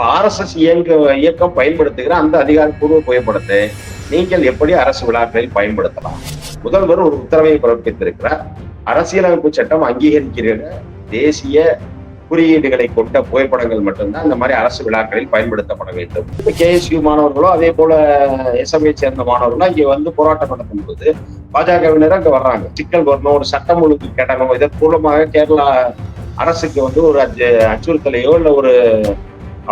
இப்ப ஆர்எஸ்எஸ் இயங்க இயக்கம் பயன்படுத்துகிற அந்த அதிகாரப்பூர்வ புகைப்படத்தை நீங்கள் எப்படி அரசு விழாக்களில் பயன்படுத்தலாம்? முதல்வர் ஒரு உத்தரவை பிறப்பித்திருக்கிறார். அரசியலமைப்பு சட்டம் அங்கீகரிக்கிற தேசிய குறியீடுகளை கொண்ட புகைப்படங்கள் மட்டும்தான் இந்த மாதிரி அரசு விழாக்களில் பயன்படுத்தப்பட வேண்டும். கேஎஸ்யூ மாணவர்களோ அதே போல எஸ்எம்ஐ சேர்ந்த மாணவர்களோ இங்கே வந்து போராட்டம் நடத்தும் போது பாஜகவினர் அங்க வர்றாங்க. சிக்கல் வரணும் ஒரு சட்டம் ஒழுங்கு கேட்டாங்க இதன் மூலமாக கேரளா அரசுக்கு வந்து ஒரு அச்சு- அச்சுறுத்தலையோ இல்லை ஒரு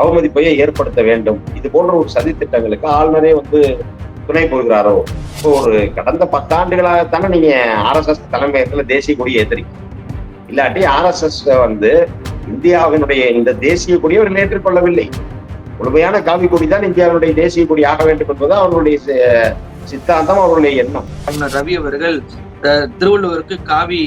அவமதிப்பையே ஏற்படுத்த வேண்டும். இது போன்ற ஒரு சதி திட்டங்களுக்கு ஆளுநரே வந்து துணை போகிறாரோ? இப்போ ஒரு கடந்த பத்தாண்டுகளாக தானே நீங்க ஆர்எஸ்எஸ் தலைமையகத்துல தேசிய கொடியை ஏத்துறீங்க. இல்லாட்டி ஆர்எஸ்எஸ் வந்து இந்தியாவினுடைய இந்த தேசிய கொடியை அவர்கள் ஏற்றுக்கொள்ளவில்லை முழுமையான காவி கொடி தான் இந்தியாவினுடைய தேசிய கொடி ஆக வேண்டும் என்பது அவர்களுடைய சித்தாந்தம் அவர்களுடைய எண்ணம். ரவி அவர்கள் திருவள்ளுவருக்கு காவி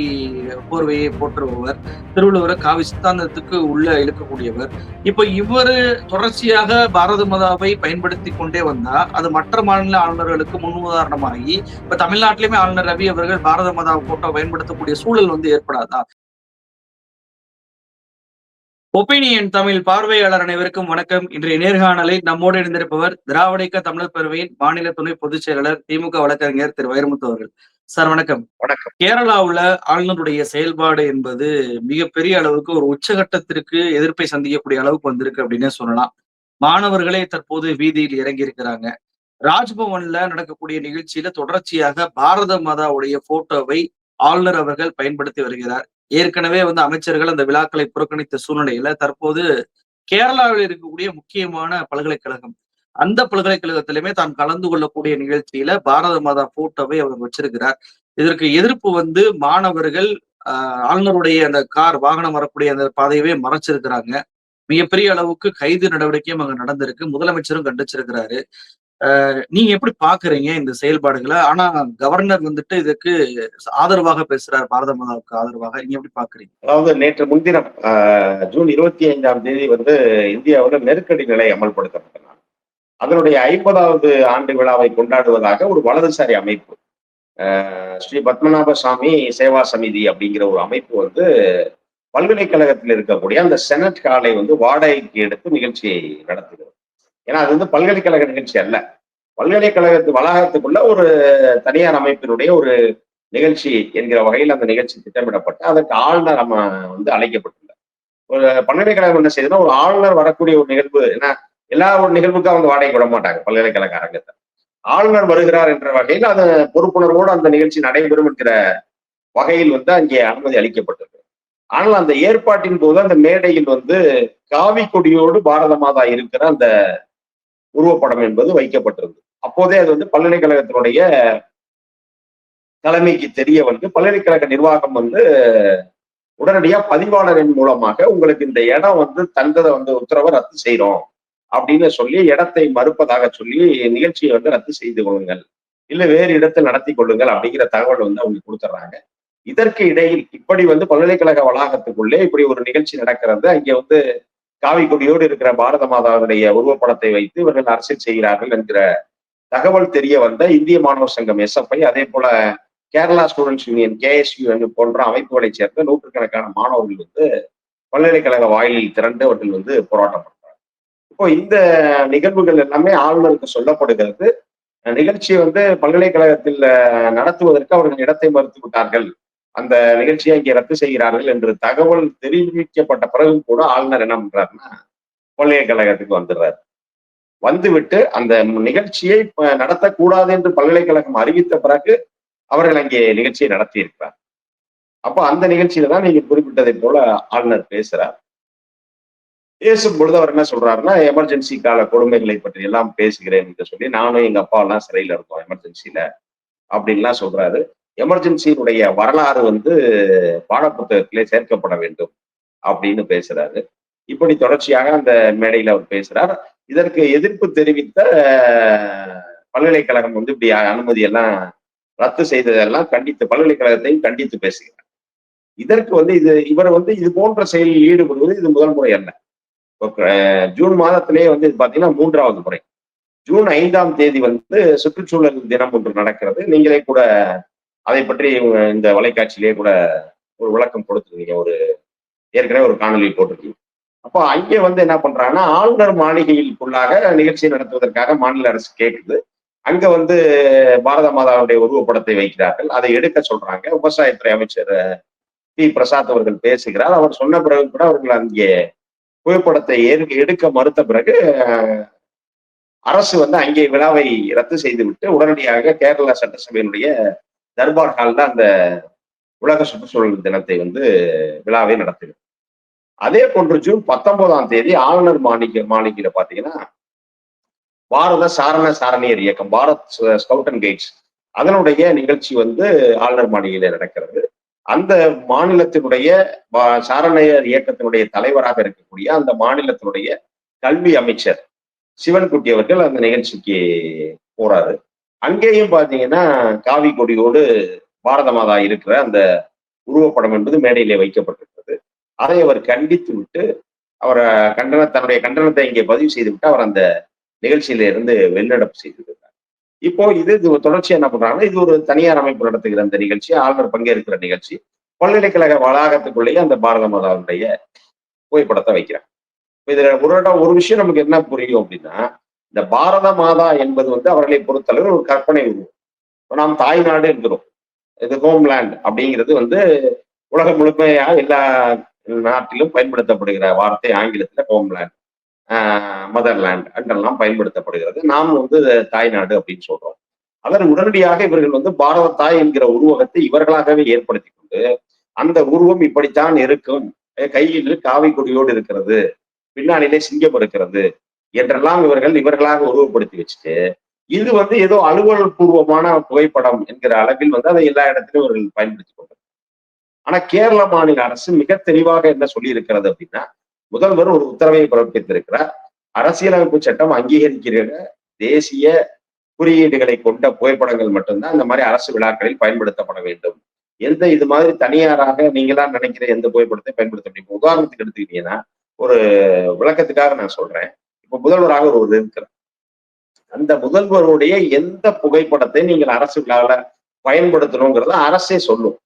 போர்வையை போற்றுபவர். திருவள்ளுவரை காவி சித்தாந்தத்துக்கு உள்ள இழுக்கக்கூடியவர். இப்ப இவர் தொடர்ச்சியாக பாரத மாதாவை பயன்படுத்தி கொண்டே வந்தா அது மற்ற மாநில ஆளுநர்களுக்கு முன்னுதாரணமாகி இப்ப தமிழ்நாட்டிலுமே ஆளுநர் ரவி அவர்கள் பாரத மதா போட்டோ பயன்படுத்தக்கூடிய சூழல் வந்து ஏற்படாதா? ஒப்பீனியன் தமிழ் பார்வையாளர் அனைவருக்கும் வணக்கம். இன்றைய நேர்காணலை நம்மோடு இணைந்திருப்பவர் திராவிடக்க தமிழர் பேரவையின் மாநில துணை பொதுச் செயலாளர் திமுக வழக்கறிஞர் திரு வைரமுத்து அவர்கள். சார் வணக்கம். வணக்கம். கேரளாவுல ஆளுநருடைய செயல்பாடு என்பது மிகப்பெரிய அளவுக்கு ஒரு உச்சகட்டத்திற்கு எதிர்ப்பை சந்திக்கக்கூடிய அளவுக்கு வந்திருக்கு அப்படின்னே சொல்லலாம். மாணவர்களே தற்போது வீதியில் இறங்கி இருக்கிறாங்க ராஜ்பவன்ல நடக்கக்கூடிய நிகழ்ச்சியில தொடர்ச்சியாக பாரத மாதாவுடைய போட்டோவை ஆளுநர் அவர்கள் பயன்படுத்தி வருகிறார். ஏற்கனவே வந்து அமைச்சர்கள் அந்த விழாக்களை புறக்கணித்த சூழ்நிலையில தற்போது கேரளாவில் இருக்கக்கூடிய முக்கியமான பல்கலைக்கழகம் அந்த பல்கலைக்கழகத்திலுமே தான் கலந்து கொள்ளக்கூடிய நிகழ்ச்சியில பாரத மாதா போட்டோவை அவர் வச்சிருக்கிறார். இதற்கு எதிர்ப்பு வந்து மாணவர்கள் ஆஹ், ஆளுநருடைய அந்த கார் வாகனம் வரக்கூடிய அந்த பாதையவே மறைச்சிருக்கிறாங்க. மிகப்பெரிய அளவுக்கு கைது நடவடிக்கையும் அங்க நடந்திருக்கு. முதலமைச்சரும் கண்டிச்சிருக்கிறாரு. ஆஹ், நீங்க எப்படி பாக்குறீங்க இந்த செயல்பாடுகளை? ஆனா கவர்னர் வந்துட்டு இதுக்கு ஆதரவாக பேசுறாரு. பாரத மாதாவுக்கு ஆதரவாக. நீங்க எப்படி பாக்குறீங்க? அதாவது நேற்று முன்தினம் ஆஹ், ஜூன் இருபத்தி ஐந்தாம் தேதி வந்து இந்தியாவில் நெருக்கடி நிலை அமல்படுத்தப்பட்டன அதனுடைய ஐம்பதாவது ஆண்டு விழாவை கொண்டாடுவதாக ஒரு வலதுசாரி அமைப்பு. ஸ்ரீ பத்மநாப சுவாமி சேவா சமிதி அப்படிங்கிற ஒரு அமைப்பு வந்து பல்கலைக்கழகத்தில் இருக்கக்கூடிய அந்த செனட் ஹாலை வந்து வாடகைக்கு எடுத்து நிகழ்ச்சியை நடத்துகிறது. ஏன்னா அது வந்து பல்கலைக்கழக நிகழ்ச்சி அல்ல. பல்கலைக்கழகத்து வளாகத்துக்குள்ள ஒரு தனியார் அமைப்பினுடைய ஒரு நிகழ்ச்சி என்கிற வகையில் அந்த நிகழ்ச்சி திட்டமிடப்பட்டு அதற்கு ஆளுநர் நம்ம வந்து அழைக்கப்பட்டுள்ளார். ஒரு பல்கலைக்கழகம் என்ன செய்யுதுன்னா ஒரு ஆளுநர் வரக்கூடிய ஒரு நிகழ்வு ஏன்னா எல்லா ஒரு நிகழ்வுக்கும் அவங்க வாடகை விட மாட்டாங்க பல்கலைக்கழக அரங்கத்தை ஆளுநர் வருகிறார் என்ற வகையில் அது பொறுப்புணர்வோடு அந்த நிகழ்ச்சி நடைபெறும் என்கிற வகையில் வந்து அங்கே அனுமதி அளிக்கப்பட்டிருக்கு. ஆனால் அந்த ஏற்பாட்டின் போது அந்த மேடையில் வந்து காவி கொடியோடு பாரத மாதா இருக்கிற அந்த உருவப்படம் என்பது வைக்கப்பட்டிருந்தது. அப்போதே அது வந்து பல்கலைக்கழகத்தினுடைய தலைமைக்கு தெரிய வந்து பல்கலைக்கழக நிர்வாகம் வந்து உடனடியா பதிவாளரின் மூலமாக உங்களுக்கு இந்த இடம் வந்து தந்ததை வந்து உத்தரவை ரத்து செய்கிறோம் அப்படின்னு சொல்லி இடத்தை மறுப்பதாக சொல்லி நிகழ்ச்சியை வந்து ரத்து செய்து கொள்ளுங்கள். இல்ல வேறு இடத்தில் நடத்தி கொள்ளுங்கள் அப்படிங்கிற தகவல் வந்து அவங்க கொடுத்துட்றாங்க இதற்கு இடையில் இப்படி வந்து பல்கலைக்கழக வளாகத்துக்குள்ளே இப்படி ஒரு நிகழ்ச்சி நடக்கிறது. அங்கே வந்து காவி கொடியோடு இருக்கிற பாரத மாதாவுடைய உருவப்படத்தை வைத்து இவர்கள் அரசியல் செய்கிறார்கள் என்கிற தகவல் தெரிய வந்த இந்திய மாணவர் சங்கம் எஸ்எஃப்ஐ அதே போல கேரளா ஸ்டூடெண்ட்ஸ் யூனியன் கேஎஸ்யூ போன்ற அமைப்புகளைச் சேர்ந்த நூற்றுக்கணக்கான மாணவர்கள் வந்து பல்கலைக்கழக வாயிலில் திரண்டு அவர்கள் வந்து போராட்டம் இப்போ இந்த நிகழ்வுகள் எல்லாமே ஆளுநருக்கு சொல்லப்படுகிறது. நிகழ்ச்சியை வந்து பல்கலைக்கழகத்தில் நடத்துவதற்கு அவர்கள் இடத்தை மறுத்து விட்டார்கள். அந்த நிகழ்ச்சியை இங்கே ரத்து செய்கிறார்கள் என்று தகவல் தெரிவிக்கப்பட்ட பிறகும் கூட ஆளுநர் என்ன பண்றாருன்னா பல்கலைக்கழகத்துக்கு வந்துடுறாரு. வந்துவிட்டு அந்த நிகழ்ச்சியை நடத்தக்கூடாது என்று பல்கலைக்கழகம் அறிவித்த பிறகு அவர்கள் அங்கே நிகழ்ச்சியை நடத்தி இருக்கிறார் அப்போ அந்த நிகழ்ச்சியில தான் நீங்க குறிப்பிட்டதை போல ஆளுநர் பேசுறார். பேசும் பொழுது அவர் என்ன சொல்றாருன்னா எமர்ஜென்சி கால கொடுமைகளை பற்றி எல்லாம் பேசுகிறேன் என்று சொல்லி நானும் எங்க அப்பா எல்லாம் சிறையில இருக்கோம் எமர்ஜென்சில அப்படின்லாம் சொல்றாரு. எமர்ஜென்சியினுடைய வரலாறு வந்து பாடப்புத்தகத்திலே சேர்க்கப்பட வேண்டும் அப்படின்னு பேசுறாரு. இப்படி தொடர்ச்சியாக அந்த மேடையில அவர் பேசுறார். இதற்கு எதிர்ப்பு தெரிவித்த பல்கலைக்கழகம் வந்து இப்படி அனுமதி எல்லாம் ரத்து செய்ததெல்லாம் கண்டித்து பல்கலைக்கழகத்தையும் கண்டித்து பேசுகிறார். இதற்கு வந்து இது இவர் வந்து இது போன்ற செயலில் ஈடுபடுவது இது முதல் முறை அல்ல. ஜூன் மாதத்திலேயே வந்து பார்த்தீங்கன்னா பாத்தீங்கன்னா மூன்றாவது முறை. ஜூன் ஐந்தாம் தேதி வந்து சுற்றுச்சூழல் தினம் ஒன்று நடக்கிறது. நீங்களே கூட அதை பற்றி இந்த வலைக்காட்சியிலேயே கூட ஒரு விளக்கம் கொடுத்துருக்கீங்க ஒரு ஏற்கனவே ஒரு காணொலி போட்டிருக்கீங்க. அப்போ அங்கே வந்து என்ன பண்றாங்கன்னா ஆளுநர் மாளிகையிலுக்குள்ளாக நிகழ்ச்சி நடத்துவதற்காக மாநில அரசு கேட்குது. அங்க வந்து பாரத மாதாவுடைய உருவப்படத்தை வைக்கிறார்கள். அதை எடுக்க சொல்றாங்க. விவசாயத்துறை அமைச்சர் பி. பிரசாத் அவர்கள் பேசுகிறார். அவர் சொன்ன பிறகு கூட அவர்கள் அங்கே புகைப்படத்தை எடுக்க மறுத்த பிறகு அரசு வந்து அங்கே விழாவை ரத்து செய்துவிட்டு உடனடியாக கேரள சட்டசபையினுடைய தர்பார் ஹாலில் அந்த உலக சுற்றுச்சூழல் தினத்தை வந்து விழாவை நடத்துகிறது அதே போன்று ஜூன் பத்தொன்பதாம் தேதி ஆளுநர் மாளிகை மாளிகையில பாத்தீங்கன்னா பாரத சாரண சாரணியர் இயக்கம் பாரத் ஸ்கவுட் அண்ட் கைட்ஸ். அதனுடைய நிகழ்ச்சி வந்து ஆளுநர் மாளிகையில நடக்கிறது. அந்த மாநிலத்தினுடைய சாரணயர் இயக்கத்தினுடைய தலைவராக இருக்கக்கூடிய அந்த மாநிலத்தினுடைய கல்வி அமைச்சர் சிவன்குட்டி அவர்கள் அந்த நிகழ்ச்சிக்கு போறாரு. அங்கேயும் பாத்தீங்கன்னா காவி கொடியோடு பாரத மாதா இருக்கிற அந்த உருவப்படம் என்பது மேடையிலே வைக்கப்பட்டிருக்கிறது. அதை அவர் கண்டித்து விட்டு அவரை கண்டன தன்னுடைய கண்டனத்தை இங்கே பதிவு செய்து விட்டு அவர் அந்த நிகழ்ச்சியில இருந்து வெளிநடப்பு செய்தது இப்போ இது இது தொடர்ச்சி என்ன பண்றாங்கன்னா இது ஒரு தனியார் அமைப்பு நடத்துகிற அந்த நிகழ்ச்சி ஆளுநர் பங்கேற்கிற நிகழ்ச்சி. பல்கலைக்கழக வளாகத்துக்குள்ளேயே அந்த பாரத மாதாவுடைய புகைப்படத்தை வைக்கிறாங்க இதுல ஒரு ஒரு விஷயம் நமக்கு என்ன புரியும் அப்படின்னா இந்த பாரத மாதா என்பது வந்து அவர்களை பொறுத்தளவு ஒரு கற்பனை உருவம். நாம் நாம் தாய்நாடு என்கிறோம். இது ஹோம்லேண்ட் அப்படிங்கிறது வந்து உலகம் முழுமையா எல்லா நாட்டிலும் பயன்படுத்தப்படுகிற வார்த்தை ஆங்கிலத்துல ஹோம்லேண்ட். மதர்லேண்ட் என்றெல்லாம் பயன்படுத்தப்படுகிறது. நாம் வந்து தாய்நாடு அப்படின்னு சொல்றோம். அதன் உடனடியாக இவர்கள் வந்து பாரத தாய் என்கிற உருவகத்தை இவர்களாகவே ஏற்படுத்தி கொண்டு அந்த உருவம் இப்படித்தான் இருக்கும். கையில் காவி கொடியோடு இருக்கிறது. பின்னாளிலே சிங்கம் இருக்கிறது என்றெல்லாம் இவர்கள் இவர்களாக உருவப்படுத்தி வச்சுட்டு இது வந்து ஏதோ அலுவல் பூர்வமான புகைப்படம் என்கிற அளவில் வந்து அதை எல்லா இடத்திலும் இவர்கள் பயன்படுத்தி கொண்டு ஆனா கேரள மாநில அரசு மிக தெளிவாக என்ன சொல்லி இருக்கிறது அப்படின்னா முதல்வர் ஒரு உத்தரவை பிறப்பித்திருக்கிறார். அரசியலமைப்பு சட்டம் அங்கீகரிக்கிற தேசிய குறியீடுகளை கொண்ட புகைப்படங்கள் மட்டும்தான் இந்த மாதிரி அரசு விழாக்களில் பயன்படுத்தப்பட வேண்டும். எந்த இது மாதிரி தனியாராக நீங்களா நினைக்கிற எந்த புகைப்படத்தை பயன்படுத்த முடியும்? உதாரணத்துக்கு எடுத்துக்கிட்டீங்கன்னா ஒரு விளக்கத்துக்காக நான் சொல்றேன். இப்ப முதல்வராக ஒரு இருக்கிறார். அந்த முதல்வருடைய எந்த புகைப்படத்தை நீங்கள் அரசு விழாவில் பயன்படுத்தணுங்கிறத அரசே சொல்லும்.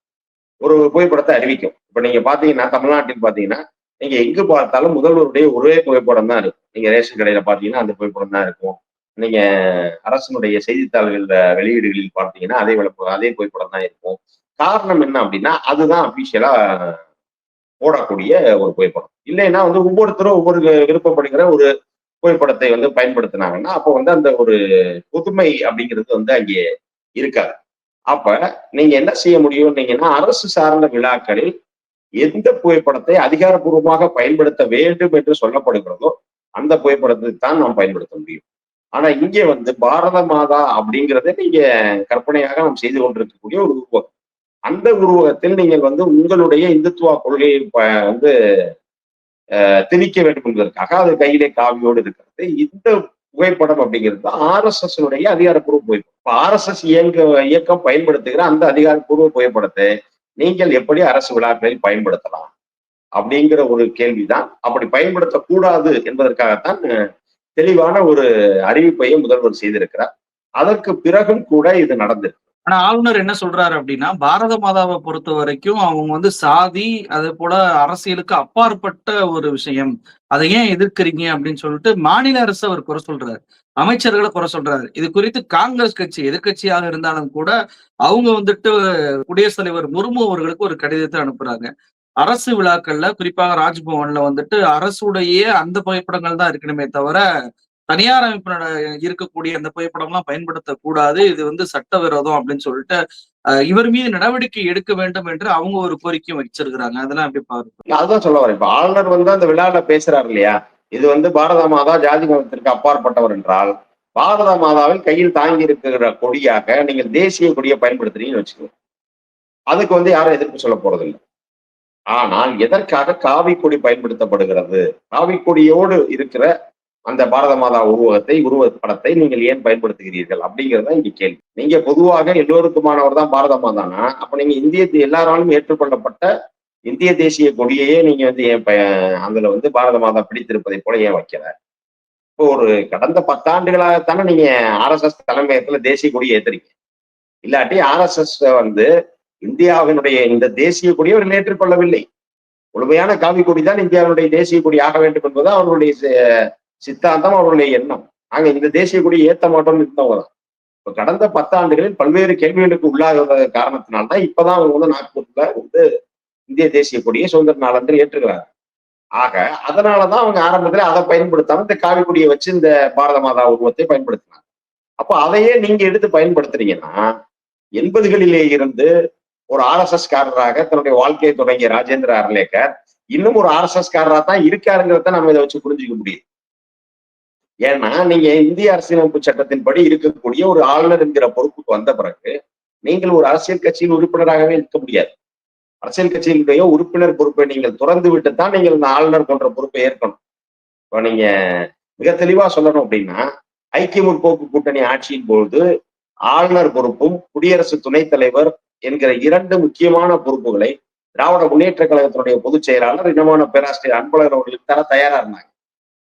ஒரு புகைப்படத்தை அறிவிக்கும். இப்ப நீங்க பாத்தீங்கன்னா தமிழ்நாட்டில் பாத்தீங்கன்னா நீங்க எங்க பார்த்தாலும் முதல்வருடைய ஒரே புகைப்படம் தான் இருக்கும். நீங்க ரேஷன் கடையில பாத்தீங்கன்னா அந்த புகைப்படம் தான் இருக்கும். நீங்க அரசனுடைய செய்தித்தாள்கள் வெளியீடுகளில் பார்த்தீங்கன்னா அதே விளப்பு அதே புகைப்படம் தான் இருக்கும். காரணம் என்ன அப்படின்னா அதுதான் அபிஷியலா போடக்கூடிய ஒரு புகைப்படம். இல்லைன்னா வந்து ஒவ்வொருத்தரும் ஒவ்வொரு விருப்பப்படுகிற ஒரு புகைப்படத்தை வந்து பயன்படுத்தினாங்கன்னா அப்போ வந்து அந்த ஒரு புதுமை அப்படிங்கிறது வந்து அங்கே இருக்காது. அப்ப நீங்க என்ன செய்ய முடியும்னீங்கன்னா அரசு சார்ந்த விழாக்களில் எந்த புகைப்படத்தை அதிகாரப்பூர்வமாக பயன்படுத்த வேண்டும் என்று சொல்லப்படுகிறதோ அந்த புகைப்படத்தை தான் நாம் பயன்படுத்த முடியும். ஆனா இங்கே வந்து பாரத மாதா அப்படிங்கிறத நீங்க கற்பனையாக நாம் செய்து கொண்டிருக்கக்கூடிய ஒரு உருவகம். அந்த உருவகத்தில் நீங்கள் வந்து உங்களுடைய இந்துத்துவ கொள்கையை வந்து திணிக்க வேண்டும் என்பதற்காக அது கையிலே காவியோடு இருக்கிறது. இந்த புகைப்படம் அப்படிங்கிறது ஆர் எஸ் எஸ் அதிகாரப்பூர்வ புகைப்படம். ஆர் எஸ் எஸ் இயங்க இயக்கம் பயன்படுத்துகிற அந்த அதிகாரப்பூர்வ புகைப்படத்தை நீங்கள் எப்படி அரசு விழாக்களில் பயன்படுத்தலாம் அப்படிங்கிற ஒரு கேள்விதான். அப்படி பயன்படுத்தக்கூடாது என்பதற்காகத்தான் தெளிவான ஒரு அறிவிப்பையும் முதல்வர் செய்திருக்கிறார். அதற்கு பிறகும் கூட இது நடந்திருக்கு. ஆனா ஆளுநர் என்ன சொல்றாரு அப்படின்னா பாரத மாதாவை பொறுத்த வரைக்கும் அவங்க வந்து சாதி அதே போல அரசியலுக்கு அப்பாற்பட்ட ஒரு விஷயம். அதை ஏன் எதிர்க்கிறீங்க அப்படின்னு சொல்லிட்டு மாநில அரசு அவர் குறை சொல்றாரு. அமைச்சர்களை குறை சொல்றாரு. இது குறித்து காங்கிரஸ் கட்சி எதிர்கட்சியாக இருந்தாலும் கூட அவங்க வந்துட்டு குடியரசுத் தலைவர் முர்மு அவர்களுக்கு ஒரு கடிதத்தை அனுப்புறாங்க. அரசு விழாக்கள்ல குறிப்பாக ராஜ்பவன்ல வந்துட்டு அரசுடைய அந்த புகைப்படங்கள் தான் இருக்கணுமே தவிர தனியார் அமைப்பினோட இருக்கக்கூடிய அந்த புகைப்படம் எல்லாம் பயன்படுத்தக்கூடாது. இது வந்து சட்டவிரோதம் அப்படின்னு சொல்லிட்டு இவர் மீது நடவடிக்கை எடுக்க வேண்டும் என்று அவங்க ஒரு கோரிக்கையும் வச்சிருக்கிறாங்க. அதெல்லாம் எப்படி பாருங்க அதுதான் சொல்ல வரேன். இப்ப ஆளுநர் வந்து அந்த விழால பேசுறாரு இல்லையா? இது வந்து பாரத மாதா ஜாதி மதத்திற்கு அப்பாற்பட்டவர் என்றால் பாரத மாதாவில் கையில் தாங்கி இருக்கிற கொடியாக நீங்கள் தேசிய கொடியை பயன்படுத்துறீங்கன்னு வச்சுக்கோங்க. அதுக்கு வந்து யாரும் எதிர்ப்பு சொல்ல போறதில்லை. ஆனால் எதற்காக காவி கொடி பயன்படுத்தப்படுகிறது? காவி கொடியோடு இருக்கிற அந்த பாரத மாதா உருவகத்தை உருவ படத்தை நீங்கள் ஏன் பயன்படுத்துகிறீர்கள் அப்படிங்கிறது தான் இங்க கேள்வி. நீங்க பொதுவாக எல்லோருக்குமானவர் தான் பாரத மாதானா? அப்ப நீங்க இந்திய எல்லாராலும் ஏற்றுக்கொள்ளப்பட்ட இந்திய தேசிய கொடியையே நீங்க வந்து ஏன் அதுல வந்து பாரத மாதா பிடித்திருப்பதை போல ஏன் வைக்கல? இப்போ ஒரு கடந்த பத்தாண்டுகளாகத்தானே நீங்க ஆர்எஸ்எஸ் தலைமையத்துல தேசிய கொடியை ஏத்துறீங்க. இல்லாட்டி ஆர்எஸ்எஸ் வந்து இந்தியாவினுடைய இந்த தேசிய கொடியை அவர்கள் ஏற்றுக்கொள்ளவில்லை. முழுமையான காவி கொடி தான் இந்தியாவினுடைய தேசிய கொடி ஆக வேண்டும் என்பது அவர்களுடைய சித்தாந்தம் அவருடைய எண்ணம். நாங்க இந்த தேசிய கொடியை ஏத்த மாட்டோம்னு இருந்தவங்க தான். இப்ப கடந்த பத்தாண்டுகளில் பல்வேறு கேள்விகளுக்கு உள்ளாக காரணத்தினால்தான் இப்பதான் அவங்க வந்து நாக்பூர்ல வந்து இந்திய தேசிய கொடியை சுதந்திர நாளன்று ஏற்றுக்கிறாங்க ஆக அதனாலதான் அவங்க ஆரம்பத்துல அதை பயன்படுத்தாம இந்த காவி கொடியை வச்சு இந்த பாரத மாதா உருவத்தை பயன்படுத்தினாங்க. அப்போ அதையே நீங்க எடுத்து பயன்படுத்துறீங்கன்னா எண்பதுகளிலே இருந்து ஒரு ஆர்எஸ்எஸ் காரராக தன்னுடைய வாழ்க்கையை தொடங்கிய ராஜேந்திர அர்லேக்கர் இன்னும் ஒரு ஆர்எஸ்எஸ் காரரா தான் இருக்காருங்கிறத நம்ம இதை வச்சு புரிஞ்சுக்க முடியுது ஏன்னா நீங்க இந்திய அரசியலமைப்பு சட்டத்தின்படி இருக்கக்கூடிய ஒரு ஆளுநர் என்கிற பொறுப்புக்கு வந்த பிறகு நீங்கள் ஒரு அரசியல் கட்சியின் உறுப்பினராகவே இருக்க முடியாது. அரசியல் கட்சியினுடைய உறுப்பினர் பொறுப்பை நீங்கள் துறந்து விட்டு தான் நீங்கள் இந்த ஆளுநர் போன்ற பொறுப்பை ஏற்கணும். இப்போ நீங்க மிக தெளிவா சொல்லணும் அப்படின்னா ஐக்கிய முற்போக்கு கூட்டணி ஆட்சியின் பொழுது ஆளுநர் பொறுப்பும் குடியரசு துணைத் தலைவர் என்கிற இரண்டு முக்கியமான பொறுப்புகளை திராவிட முன்னேற்ற கழகத்தினுடைய பொதுச் செயலாளர் இனமான பேராசிரியர் அன்பழகன் அவர்களுக்கு தர தயாரா இருந்தாங்க.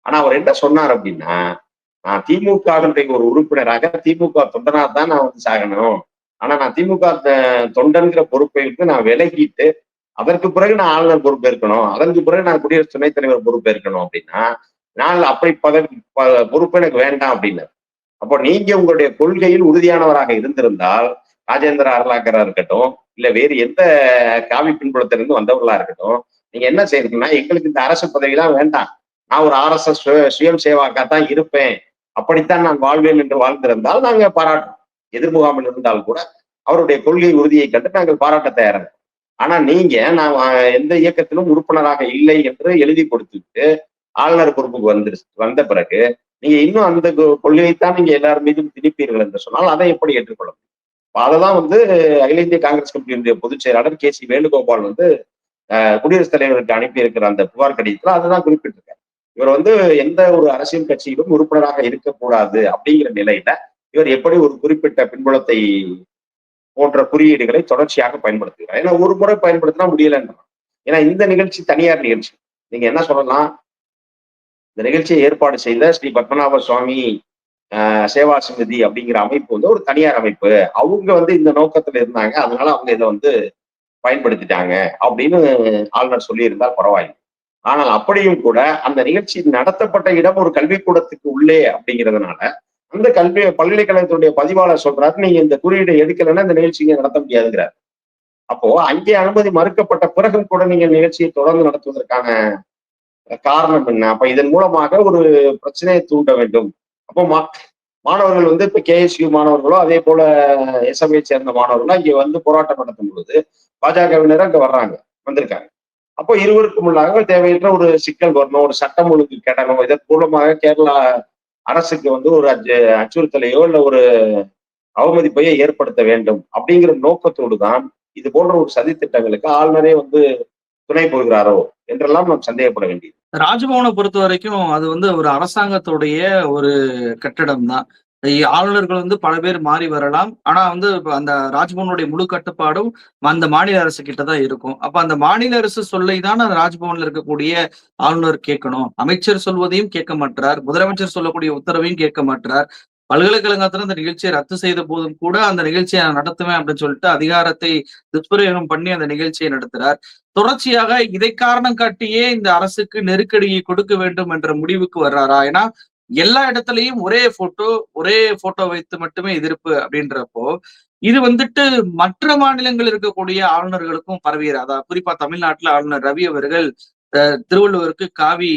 ஆனா அவர் என்ன சொன்னார் அப்படின்னா நான் திமுகவினுடைய ஒரு உறுப்பினராக திமுக தொண்டனா தான் நான் வந்து சாகணும். ஆனா நான் திமுக தொண்டன்கிற பொறுப்பை வந்து நான் விலகிட்டு அதற்கு பிறகு நான் ஆளுநர் பொறுப்பேற்கணும் அதற்கு பிறகு நான் குடியரசு துணைத் தலைவர் பொறுப்பேற்கணும் அப்படின்னா நான் அப்படி பதவி ப- பொறுப்பு எனக்கு வேண்டாம் அப்படின்னு அப்போ நீங்க உங்களுடைய கொள்கையில் உறுதியானவராக இருந்திருந்தால் ராஜேந்திர அருளாக்கரா இருக்கட்டும் இல்ல வேறு எந்த காவி பின்புலத்திலிருந்து வந்தவர்களா இருக்கட்டும் நீங்க என்ன செய்யணும்னா எங்களுக்கு இந்த அரசு பதவிலாம் வேண்டாம். நான் ஒரு ஆர்எஸ்எஸ் சுயம் சேவாக்கா தான் இருப்பேன். அப்படித்தான் நான் வாழ்வேன் என்று வாழ்ந்திருந்தால் நாங்கள் பாராட்டோம் எதிர்முகாமில் இருந்தால் கூட அவருடைய கொள்கை உறுதியை கண்டு நாங்கள் பாராட்ட தயாராக ஆனா நீங்க நான் எந்த இயக்கத்திலும் உறுப்பினராக இல்லை என்று எழுதி கொடுத்துட்டு ஆளுநர் பொறுப்புக்கு வந்து வந்த பிறகு நீங்க இன்னும் அந்த கொள்கையைத்தான் நீங்க எல்லார் மீதும் திணிப்பீர்கள் என்று சொன்னால் அதை எப்படி ஏற்றுக்கொள்ள முடியும்? அப்ப அததான் வந்து அகில இந்திய காங்கிரஸ் கமிட்டியினுடைய பொதுச் செயலாளர் கே சி வேணுகோபால் வந்து குடியரசுத் தலைவருக்கு அனுப்பி இருக்கிற அந்த புகார் கடிதத்தில் அதுதான் குறிப்பிட்டிருக்காரு. இவர் வந்து எந்த ஒரு அரசியல் கட்சியிலும் உறுப்பினராக இருக்கக்கூடாது அப்படிங்கிற நிலையில இவர் எப்படி ஒரு குறிப்பிட்ட பின்புலத்தை போன்ற குறியீடுகளை தொடர்ச்சியாக பயன்படுத்துகிறார். ஏன்னா ஒரு முறை பயன்படுத்தினா முடியலன்றான் ஏன்னா இந்த நிகழ்ச்சி தனியார் நிகழ்ச்சி. நீங்க என்ன சொல்லலாம்? இந்த நிகழ்ச்சியை ஏற்பாடு செய்த ஸ்ரீ பத்மநாப சுவாமி ஆஹ், சேவா சமிதி அப்படிங்கிற அமைப்பு வந்து ஒரு தனியார் அமைப்பு. அவங்க வந்து இந்த நோக்கத்துல இருந்தாங்க. அதனால அவங்க இதை வந்து பயன்படுத்திட்டாங்க அப்படின்னு ஆளுநர் சொல்லியிருந்தால் பரவாயில்லை. ஆனால் அப்படியும் கூட அந்த நிகழ்ச்சி நடத்தப்பட்ட இடம் ஒரு கல்விக்கூடத்துக்கு உள்ளே அப்படிங்கிறதுனால அந்த கல்வி பல்கலைக்கழகத்துடைய பதிவாளர் சொல்றாரு நீங்க இந்த குறியீடை எடுக்கலைன்னா இந்த நிகழ்ச்சியை நடத்த முடியாதுங்கிறார். அப்போ அங்கே அனுமதி மறுக்கப்பட்ட பிறகும் கூட நீங்க நிகழ்ச்சியை தொடர்ந்து நடத்துவதற்கான காரணம் என்ன? அப்ப இதன் மூலமாக ஒரு பிரச்சனையை தூண்ட வேண்டும். அப்போ மா மாணவர்கள் வந்து இப்ப கேஎஸ்யூ மாணவர்களோ அதே போல எஸ்எம்ஐ சேர்ந்த மாணவர்களோ இங்க வந்து போராட்டம் நடத்தும் பொழுது பாஜகவினரும் அங்க வர்றாங்க வந்திருக்காங்க. அப்போ இருவருக்கும் உள்ளாக தேவையற்ற ஒரு சிக்கல் வரணும் ஒரு சட்டம் ஒழுங்கு கெடணும். இதன் மூலமாக கேரளா அரசுக்கு வந்து ஒரு அச்சு அச்சுறுத்தலையோ இல்ல ஒரு அவமதிப்பையோ ஏற்படுத்த வேண்டும் அப்படிங்கிற நோக்கத்தோடு தான் இது போன்ற ஒரு சதி திட்டங்களுக்கு ஆளுநரே வந்து துணை போகிறாரோ என்றெல்லாம் நாம் சந்தேகப்பட வேண்டியது. ராஜ்பவனை பொறுத்த வரைக்கும் அது வந்து ஒரு அரசாங்கத்துடைய ஒரு கட்டடம் தான் ஆளுநர்கள் வந்து பல பேர் மாறி வரலாம். ஆனா வந்து அந்த ராஜ்பவனுடைய முழு கட்டுப்பாடும் அந்த மாநில அரசு கிட்ட தான் இருக்கும். அப்ப அந்த மாநில அரசு சொல்லை தான் அந்த ராஜ்பவன்ல இருக்கக்கூடிய ஆளுநர் கேட்கணும். அமைச்சர் சொல்வதையும் கேட்க மாட்டார் முதலமைச்சர் சொல்லக்கூடிய உத்தரவையும் கேட்க மாட்டார் பல்கலைக்கழகத்துல அந்த நிகழ்ச்சியை ரத்து செய்த போதும் கூட அந்த நிகழ்ச்சியை நான் நடத்துவேன் அப்படின்னு சொல்லிட்டு அதிகாரத்தை துஷ்பிரயோகம் பண்ணி அந்த நிகழ்ச்சியை நடத்துறார். தொடர்ச்சியாக இதை காரணம் காட்டியே இந்த அரசுக்கு நெருக்கடியை கொடுக்க வேண்டும் என்ற முடிவுக்கு வர்றாரா? ஏன்னா எல்லா இடத்துலயும் ஒரே போட்டோ ஒரே போட்டோ வைத்து மட்டுமே எதிர்ப்பு அப்படின்றப்போ இது வந்துட்டு மற்ற மாநிலங்கள் இருக்கக்கூடிய ஆளுநர்களுக்கும் பரவியறாதா குறிப்பா தமிழ்நாட்டுல ஆளுநர் ரவி அவர்கள் திருவள்ளுவருக்கு காவி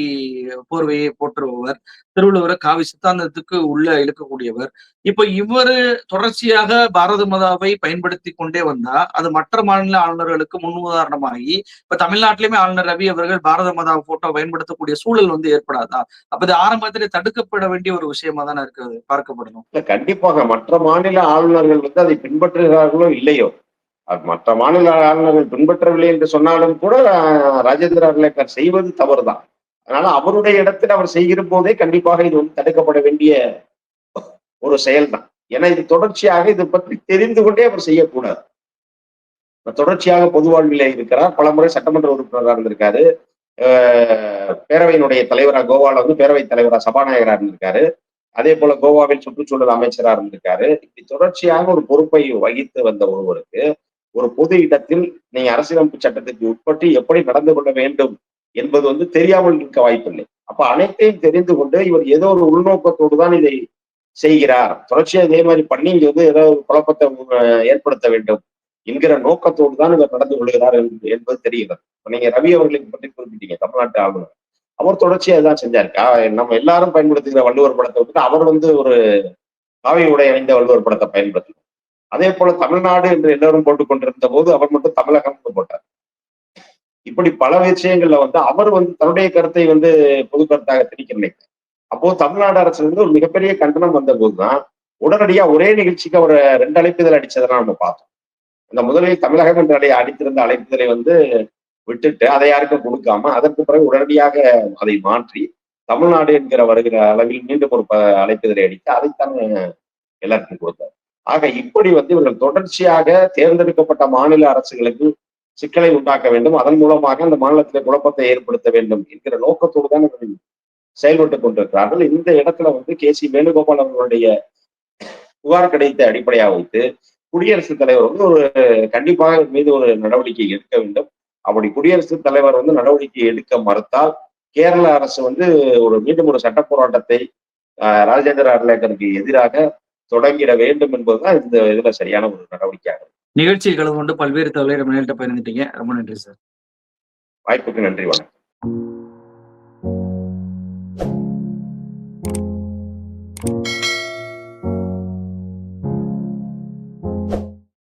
போர்வையை போற்றுபவர். திருவள்ளுவரை காவி சித்தாந்தத்துக்கு உள்ள இழுக்கக்கூடியவர். இப்ப இவரு தொடர்ச்சியாக பாரத மதாவை பயன்படுத்தி கொண்டே வந்தா அது மற்ற மாநில ஆளுநர்களுக்கு முன் உதாரணமாகி இப்ப தமிழ்நாட்டிலுமே ஆளுநர் ரவி அவர்கள் பாரத மதா போட்டோ பயன்படுத்தக்கூடிய சூழல் வந்து ஏற்படாதா? அப்ப இது ஆரம்பத்திலே தடுக்கப்பட வேண்டிய ஒரு விஷயமா தானே இருக்கு பார்க்கப்படணும் கண்டிப்பாக மற்ற மாநில ஆளுநர்கள் வந்து அதை பின்பற்றுகிறார்களோ இல்லையோ மற்ற மாநில ஆளுநர்கள் பின்பற்றவில்லை என்று சொன்னாலும் கூட ராஜேந்திர அர்லேக்கர் செய்வது தவறுதான். அதனால அவருடைய இடத்தில் அவர் செய்கிற போதே கண்டிப்பாக இது வந்து தடுக்கப்பட வேண்டிய ஒரு செயல்தான். ஏன்னா இது தொடர்ச்சியாக இது பற்றி தெரிந்து கொண்டே அவர் செய்யக்கூடாது. தொடர்ச்சியாக பொது வாழ்விலே இருக்கிறார். பலமுறை சட்டமன்ற உறுப்பினராக இருந்திருக்காரு. பேரவையினுடைய தலைவராக கோவால வந்து பேரவைத் தலைவரா சபாநாயகராக இருந்திருக்காரு. அதே போல கோவாவில் சுற்றுச்சூழல் அமைச்சராக இருந்திருக்காரு. இப்படி தொடர்ச்சியாக ஒரு பொறுப்பை வகித்து வந்த ஒருவருக்கு ஒரு பொது இடத்தில் நீங்க அரசியலமைப்பு சட்டத்துக்கு உட்பட்டு எப்படி நடந்து கொள்ள வேண்டும் என்பது வந்து தெரியாமல் இருக்க வாய்ப்பில்லை. அப்ப அனைத்தையும் தெரிந்து கொண்டு இவர் ஏதோ ஒரு உள்நோக்கத்தோடு தான் இதை செய்கிறார். தொடர்ச்சியாக இதே மாதிரி பண்ணி இங்க வந்து ஏதோ ஒரு குழப்பத்தை ஏற்படுத்த வேண்டும் என்கிற நோக்கத்தோடு தான் இவர் நடந்து கொள்கிறார் என்பது- தெரிகிறது. நீங்க ரவி அவர்களுக்கு பற்றி குறிப்பிட்டீங்க தமிழ்நாட்டு ஆளுநர். அவர் தொடர்ச்சியா இதான் செஞ்சாரு நம்ம எல்லாரும் பயன்படுத்துகிற வள்ளுவர் படத்தை விட்டு அவர் வந்து ஒரு காவி உடை அணிந்த வள்ளுவர் படத்தை பயன்படுத்தணும். அதே போல தமிழ்நாடு என்று எல்லோரும் போட்டுக்கொண்டிருந்த போது அவர் மட்டும் தமிழகம் போட்டார். இப்படி பல விஷயங்கள்ல வந்து அவர் வந்து தன்னுடைய கருத்தை வந்து பொது கருத்தாக திணிக்க அப்போ தமிழ்நாடு அரசுல இருந்து ஒரு மிகப்பெரிய கண்டனம் வந்த போதுதான் உடனடியா ஒரே நிகழ்ச்சிக்கு அவர் ரெண்டு அழைப்புதல் அடிச்சதெல்லாம் நம்ம பார்த்தோம். இந்த முதலில் தமிழகம் என்ற அடைய அடித்திருந்த அழைப்புதலை வந்து விட்டுட்டு அதை யாருக்கும் கொடுக்காம அதற்கு பிறகு உடனடியாக அதை மாற்றி தமிழ்நாடு என்கிற வருகிற அளவில் மீண்டும் ஒரு அழைப்புதலை அடித்து அதைத்தான் எல்லாருக்கும் கொடுத்தார். ஆக இப்படி வந்து இவர்கள் தொடர்ச்சியாக தேர்ந்தெடுக்கப்பட்ட மாநில அரசுகளுக்கு சிக்கலை உண்டாக்க வேண்டும். அதன் மூலமாக அந்த மாநிலத்தில் குழப்பத்தை ஏற்படுத்த வேண்டும் என்கிற நோக்கத்தோடு தான் இவர்கள் செயல்பட்டுக் கொண்டிருக்கிறார்கள். இந்த இடத்துல வந்து கே சி வேணுகோபால் அவர்களுடைய புகார் கிடைத்த அடிப்படையாக வைத்து குடியரசுத் தலைவர் வந்து ஒரு கண்டிப்பாக மீது ஒரு நடவடிக்கை எடுக்க வேண்டும். அப்படி குடியரசுத் தலைவர் வந்து நடவடிக்கை எடுக்க மறுத்தால் கேரள அரசு வந்து ஒரு மீண்டும் ஒரு சட்ட போராட்டத்தை ராஜேந்திர அர்லேக்கருக்கு எதிராக தொடங்கிட வேண்டும் என்பதுதான் இந்த இதுல சரியான ஒரு நடவடிக்கையாகும் நிகழ்ச்சியில் கலந்து கொண்டு பல்வேறு தகவலை நம்ம நேரிட்ட பயந்துட்டீங்க ரொம்ப நன்றி சார். வாய்ப்புக்கு நன்றி வணக்கம்.